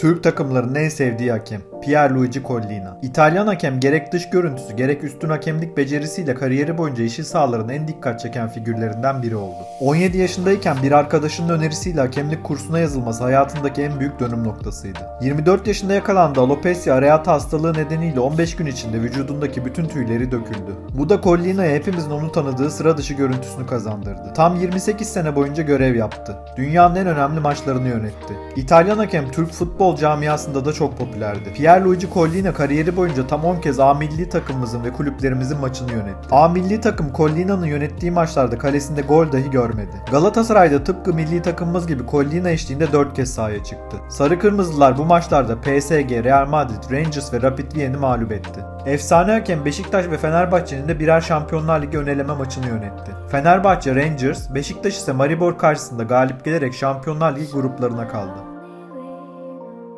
Türk takımlarının en sevdiği hakem Pierluigi Collina. İtalyan hakem gerek dış görüntüsü gerek üstün hakemlik becerisiyle kariyeri boyunca yeşil sahaların en dikkat çeken figürlerinden biri oldu. 17 yaşındayken bir arkadaşının önerisiyle hakemlik kursuna yazılması hayatındaki en büyük dönüm noktasıydı. 24 yaşında yakalandığı alopecia areata hastalığı nedeniyle 15 gün içinde vücudundaki bütün tüyleri döküldü. Bu da Collina'ya hepimizin onu tanıdığı sıra dışı görüntüsünü kazandırdı. Tam 28 sene boyunca görev yaptı. Dünyanın en önemli maçlarını yönetti. İtalyan hakem Türk futbol camiasında da çok popülerdi. Pierluigi Collina kariyeri boyunca tam 10 kez A milli takımımızın ve kulüplerimizin maçını yönetti. A milli takım Collina'nın yönettiği maçlarda kalesinde gol dahi görmedi. Galatasaray'da tıpkı milli takımımız gibi Collina eşliğinde 4 kez sahaya çıktı. Sarı Kırmızılar bu maçlarda PSG, Real Madrid, Rangers ve Rapid Vien'i mağlup etti. Efsane hakem Beşiktaş ve Fenerbahçe'nin de birer Şampiyonlar Ligi öneleme maçını yönetti. Fenerbahçe Rangers, Beşiktaş ise Maribor karşısında galip gelerek Şampiyonlar Ligi gruplarına kaldı.